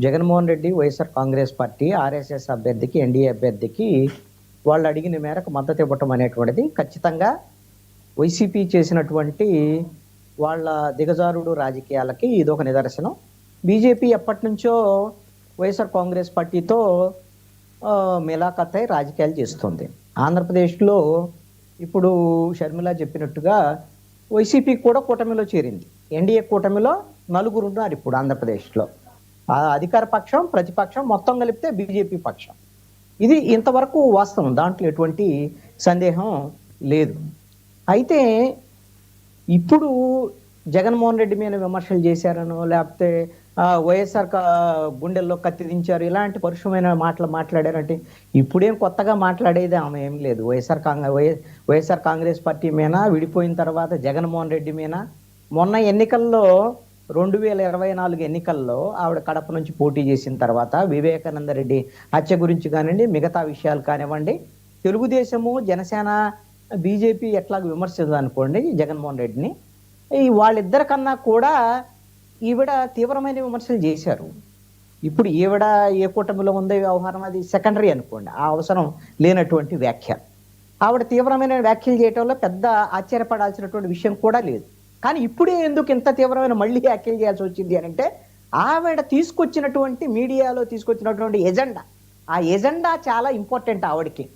Jaganmohan Reddy YSR Congress party RSS అభ్యర్థికి NDA అభ్యర్థికి వాళ్ళు అడిగిన మేరకు మద్దతు ఇవ్వటం అనేటువంటిది ఖచ్చితంగా వైసీపీ చేసినటువంటి వాళ్ళ దిగజారుడు రాజకీయాలకి ఇది ఒక నిదర్శనం. బీజేపీ ఎప్పటి నుంచో వైఎస్ఆర్ కాంగ్రెస్ పార్టీతో ఆ, అయి రాజకీయాలు చేస్తుంది. ఆంధ్రప్రదేశ్లో ఇప్పుడు షర్మిల చెప్పినట్టుగా వైసీపీ కూడా కూటమిలో చేరింది. ఎన్డీఏ కూటమిలో నలుగురు ఉన్నారు ఇప్పుడు ఆంధ్రప్రదేశ్లో. అధికార పక్షం ప్రతిపక్షం మొత్తం కలిపితే బీజేపీ పక్షం. ఇది ఇంతవరకు వాస్తవం. దాంట్లో ఎటువంటి సందేహం లేదు. అయితే ఇప్పుడు జగన్మోహన్ రెడ్డి మీద విమర్శలు చేశారనో లేకపోతే వైఎస్ఆర్ గుండెల్లో కత్తి దించారు ఇలాంటి పరుషమైన మాటలు మాట్లాడారంటే ఇప్పుడేం కొత్తగా మాట్లాడేది ఆమె ఏం లేదు. YSR Congress YSR Congress party మీద విడిపోయిన తర్వాత జగన్మోహన్ రెడ్డి మీద మొన్న ఎన్నికల్లో రెండు వేల ఇరవై నాలుగు ఎన్నికల్లో ఆవిడ కడప నుంచి పోటీ చేసిన తర్వాత వివేకానంద రెడ్డి హత్య గురించి కానివ్వండి మిగతా విషయాలు కానివ్వండి తెలుగుదేశము జనసేన బీజేపీ ఎట్లా విమర్శించదు అనుకోండి జగన్మోహన్ రెడ్డిని. ఈ వాళ్ళిద్దరి కన్నా కూడా ఈవిడ తీవ్రమైన విమర్శలు చేశారు. ఇప్పుడు ఈవిడ ఏ కూటమిలో ఉందో వ్యవహారం అది సెకండరీ అనుకోండి ఆ అవసరం లేనటువంటి వ్యాఖ్య ఆవిడ తీవ్రమైన వ్యాఖ్యలు చేయటంలో పెద్ద ఆశ్చర్యపడాల్సినటువంటి విషయం కూడా లేదు. కానీ ఇప్పుడే ఎందుకు ఇంత తీవ్రమైన మళ్ళీ వ్యాఖ్యలు చేయాల్సి వచ్చింది అని అంటే ఆవిడ తీసుకొచ్చినటువంటి మీడియాలో తీసుకొచ్చినటువంటి ఎజెండా. ఆ ఎజెండా చాలా ఇంపార్టెంట్ ఆవిడకి.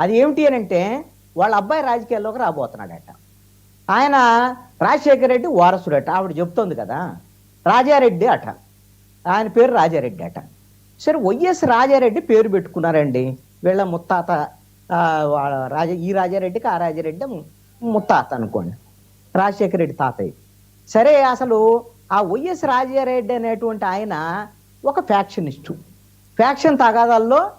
అది ఏమిటి అని అంటే వాళ్ళ అబ్బాయి రాజకీయాల్లోకి రాబోతున్నాడట. ఆయన రాజశేఖర రెడ్డి వారసుడట. ఆవిడ చెప్తోంది కదా రాజారెడ్డి అట. ఆయన పేరు రాజారెడ్డి అట. సరే వైఎస్ రాజారెడ్డి పేరు పెట్టుకున్నారండి. వీళ్ళ ముత్తాత రాజ ఈ రాజారెడ్డికి ఆ రాజారెడ్డి ముత్తాత అనుకోండి. రాజశేఖర రెడ్డి తాతయ్య. సరే అసలు ఆ వైఎస్ రాజారెడ్డి అనేటువంటి ఆయన ఒక ఫ్యాక్షనిస్టు. ఫ్యాక్షన్ తగాదాల్లో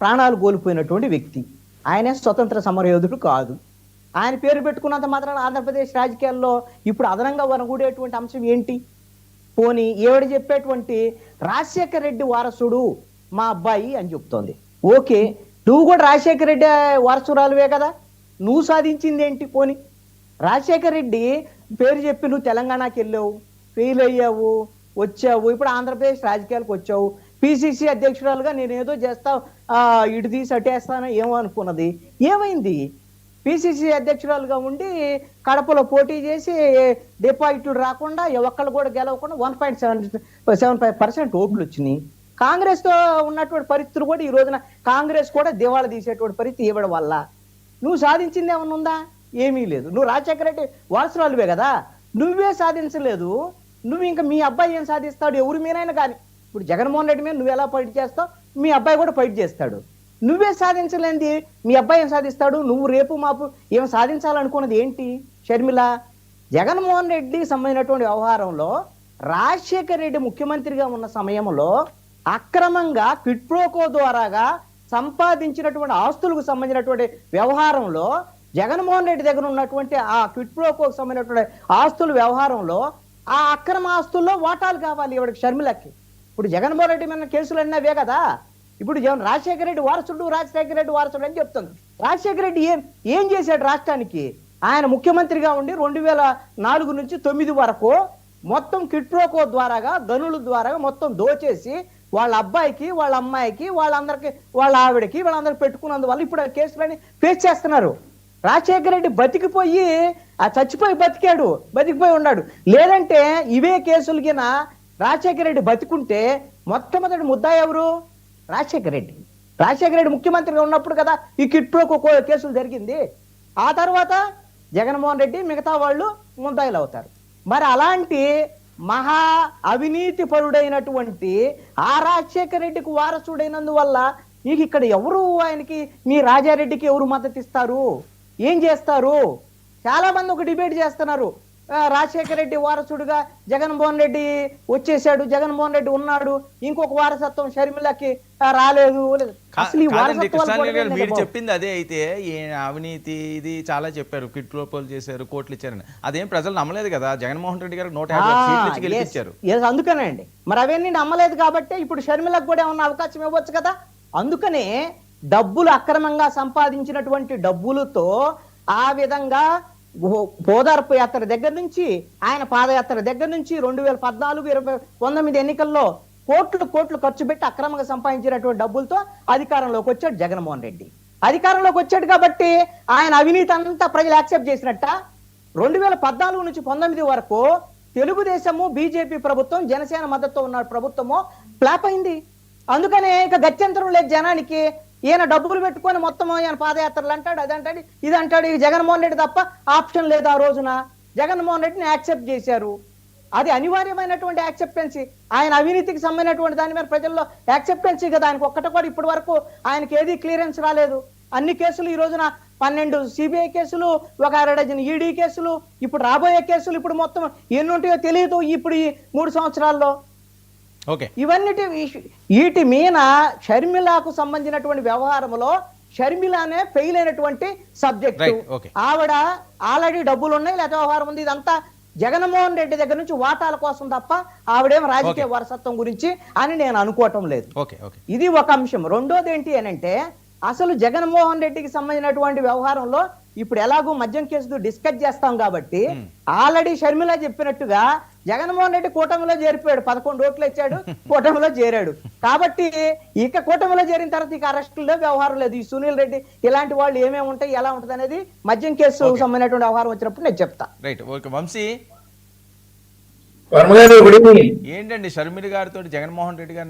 ప్రాణాలు కోల్పోయినటువంటి వ్యక్తి. ఆయనే స్వతంత్ర సమరయోధుడు కాదు. ఆయన పేరు పెట్టుకున్నంత మాత్రాన ఆంధ్రప్రదేశ్ రాజకీయాల్లో ఇప్పుడు అదనంగా వనగూడేటువంటి అంశం ఏంటి? పోని ఏవిడ చెప్పేటువంటి రాజశేఖర రెడ్డి వారసుడు మా అబ్బాయి అని చెప్తోంది. ఓకే నువ్వు కూడా రాజశేఖర రెడ్డి వారసురాలువే కదా? నువ్వు సాధించింది ఏంటి పోని? రాజశేఖర రెడ్డి పేరు చెప్పి నువ్వు తెలంగాణకి వెళ్ళావు ఫెయిల్ అయ్యావు వచ్చావు ఇప్పుడు ఆంధ్రప్రదేశ్ రాజకీయాలకు వచ్చావు. పిసిసి అధ్యక్షురాలుగా నేను ఏదో చేస్తా ఆ, ఇటు తీసి అటేస్తాను ఏమో అనుకున్నది. ఏమైంది? పిసిసి అధ్యక్షురాలుగా ఉండి కడపలో పోటీ చేసి డిపాజిట్లు రాకుండా ఒక్కళ్ళు కూడా గెలవకుండా one point seven seven five percent ఓట్లు వచ్చినాయి. కాంగ్రెస్తో ఉన్నటువంటి పరిస్థితులు కూడా ఈ రోజున కాంగ్రెస్ కూడా దివాళా తీసేటువంటి పరిస్థితి ఇవ్వడం వల్ల. నువ్వు సాధించింది ఏమన్నా ఉందా? ఏమీ లేదు. నువ్వు రాజశేఖర రెడ్డి వారసురాలువే కదా? నువ్వే సాధించలేదు. నువ్వు ఇంకా మీ అబ్బాయి ఏం సాధిస్తాడు? ఎవరి మీదైనా కానీ. ఇప్పుడు జగన్మోహన్ రెడ్డి మీద నువ్వు ఎలా ఫైట్ చేస్తావు? మీ అబ్బాయి కూడా ఫైట్ చేస్తాడు. నువ్వే సాధించలేంది మీ అబ్బాయి ఏం సాధిస్తాడు? నువ్వు రేపు మాపు ఏం సాధించాలనుకున్నది ఏంటి? షర్మిల జగన్మోహన్ రెడ్డికి సంబంధించినటువంటి వ్యవహారంలో రాజశేఖర్ రెడ్డి ముఖ్యమంత్రిగా ఉన్న సమయంలో అక్రమంగా క్విట్ప్రోకో ద్వారాగా సంపాదించినటువంటి ఆస్తులకు సంబంధించినటువంటి వ్యవహారంలో జగన్మోహన్ రెడ్డి దగ్గర ఉన్నటువంటి ఆ క్విట్ప్రోకోకు సంబంధించినటువంటి ఆస్తుల వ్యవహారంలో ఆ అక్రమ ఆస్తుల్లో వాటాలు కావాలి ఇవిడికి షర్మిలకి. ఇప్పుడు జగన్మోహన్ రెడ్డి మీద కేసులు అన్నవే కదా. ఇప్పుడు జగన్ రాజశేఖర రెడ్డి వారసుడు రాజశేఖర రెడ్డి వారసుడు అని చెప్తుంది. రాజశేఖర రెడ్డి ఏం ఏం చేశాడు రాష్ట్రానికి? ఆయన ముఖ్యమంత్రిగా ఉండి రెండు వేల నాలుగు నుంచి తొమ్మిది వరకు మొత్తం కిట్రోకో ద్వారాగా గనుల ద్వారా మొత్తం దోచేసి వాళ్ళ అబ్బాయికి వాళ్ళ అమ్మాయికి వాళ్ళందరికి వాళ్ళ ఆవిడకి వాళ్ళందరికి పెట్టుకున్నందువల్ల ఇప్పుడు కేసులని ఫేస్ చేస్తున్నారు రాజశేఖర రెడ్డి బతికిపోయి ఆ చచ్చిపోయి బతికాడు బతికిపోయి ఉన్నాడు. లేదంటే ఇవే కేసులు గిన రాజశేఖర రెడ్డి బతికుంటే మొట్టమొదటి ముద్దా ఎవరు? రాజశేఖర రెడ్డి రాజశేఖర రెడ్డి ముఖ్యమంత్రిగా ఉన్నప్పుడు కదా ఈ కిట్ప్రోకో కేసులు జరిగింది. ఆ తర్వాత జగన్మోహన్ రెడ్డి మిగతా వాళ్ళు ముద్దాయిలు అవుతారు. మరి అలాంటి మహా అవినీతి పరుడైనటువంటి ఆ రాజశేఖర రెడ్డికి వారసుడైనందువల్ల నీకు ఇక్కడ ఎవరు ఆయనకి మీ రాజారెడ్డికి ఎవరు మద్దతు ఇస్తారు ఏం చేస్తారు? చాలా మంది ఒక డిబేట్ చేస్తున్నారు. రాజశేఖర రెడ్డి వారసుడుగా జగన్మోహన్ రెడ్డి వచ్చేసాడు జగన్మోహన్ రెడ్డి ఉన్నాడు ఇంకొక వారసత్వం షర్మిలకి రాలేదు. అసలు ఈ మీరు. చెప్పింది అదే అయితే ఈ అవినీతి ఇది చాలా చెప్పారు కిట్ ప్రోపోల్ చేశారు కోట్లు ఇచ్చారని. అదేం ప్రజలు నమ్మలేదు కదా జగన్మోహన్ రెడ్డి గారు నూట యాభై ఒక్క సీట్లు ఇచ్చి గెలిపించారు yes, yes, అందుకనే అండి. మరి అవన్నీ నమ్మలేదు కాబట్టి ఇప్పుడు షర్మిలకు కూడా ఏమన్నా అవకాశం ఇవ్వచ్చు కదా? అందుకనే డబ్బులు అక్రమంగా సంపాదించినటువంటి డబ్బులతో ఆ విధంగా పోదార్పు యాత్ర దగ్గర నుంచి ఆయన పాదయాత్ర దగ్గర నుంచి రెండు వేల పద్నాలుగు ఇరవై పంతొమ్మిది ఎన్నికల్లో కోట్లు కోట్లు ఖర్చు పెట్టి అక్రమంగా సంపాదించినటువంటి డబ్బులతో అధికారంలోకి వచ్చాడు జగన్మోహన్ రెడ్డి. అధికారంలోకి వచ్చాడు కాబట్టి ఆయన అవినీతి అంతా ప్రజలు యాక్సెప్ట్ చేసినట్ట. రెండు వేల పద్నాలుగు నుంచి పంతొమ్మిది వరకు తెలుగుదేశము బీజేపీ ప్రభుత్వం జనసేన మద్దతు ఉన్న ప్రభుత్వము ఫ్లాప్ అయింది. అందుకనే ఇక గత్యంతరం లేదు జనానికి. ఈయన డబ్బులు పెట్టుకొని మొత్తం ఈయన పాదయాత్రలు అంటాడు అదంటాడు ఇది అంటాడు ఈ జగన్మోహన్ రెడ్డి తప్ప ఆప్షన్ లేదు ఆ రోజున. జగన్మోహన్ రెడ్డిని యాక్సెప్ట్ చేశారు. అది అనివార్యమైనటువంటి యాక్సెప్టెన్సీ. ఆయన అవినీతికి సంబంధించినటువంటి దాని మీద ప్రజల్లో యాక్సెప్టెన్సీ కదా. ఆయనకు ఒక్కటి కూడా ఇప్పటి వరకు ఆయనకి ఏది క్లియరెన్స్ రాలేదు. అన్ని కేసులు ఈ రోజున పన్నెండు సిబిఐ కేసులు ఒక అర డజన్ ఈడీ కేసులు ఇప్పుడు రాబోయే కేసులు ఇప్పుడు మొత్తం ఎన్ని ఉంటాయో తెలియదు ఇప్పుడు ఈ మూడు సంవత్సరాల్లో. ఇవన్నిటి వీటి మీద షర్మిలకు సంబంధించినటువంటి వ్యవహారంలో షర్మిలానే ఫెయిల్ అయినటువంటి సబ్జెక్ట్. ఆవిడ ఆల్రెడీ డబ్బులు ఉన్నాయి లేదా వ్యవహారం ఉంది. ఇదంతా జగన్మోహన్ రెడ్డి దగ్గర నుంచి వాటాల కోసం తప్ప ఆవిడేం రాజకీయ వారసత్వం గురించి అని నేను అనుకోవటం లేదు. ఇది ఒక అంశం. రెండోది ఏంటి అని అంటే అసలు జగన్మోహన్ రెడ్డికి సంబంధించినటువంటి వ్యవహారంలో ఇప్పుడు ఎలాగో మద్యం కేసు డిస్కస్ చేస్తాం కాబట్టి ఆల్రెడీ షర్మిల చెప్పినట్టుగా జగన్మోహన్ రెడ్డి కూటమిలో చేరిపోయాడు. పదకొండు ఓట్లు ఇచ్చాడు కూటమిలో చేరాడు. కాబట్టి ఇక కూటమిలో చేరిన తర్వాత ఇక అరెస్టులో వ్యవహారం లేదు. ఈ సునీల్ రెడ్డి ఇలాంటి వాళ్ళు ఏమేమి ఉంటాయి ఎలా ఉంటుంది అనేది మద్యం కేసు సంబంధించినటువంటి వ్యవహారం వచ్చినప్పుడు నేను చెప్తా. Right okay. వంశీ? ఏంటండి షర్మిల గారితో జగన్మోహన్ రెడ్డి గారు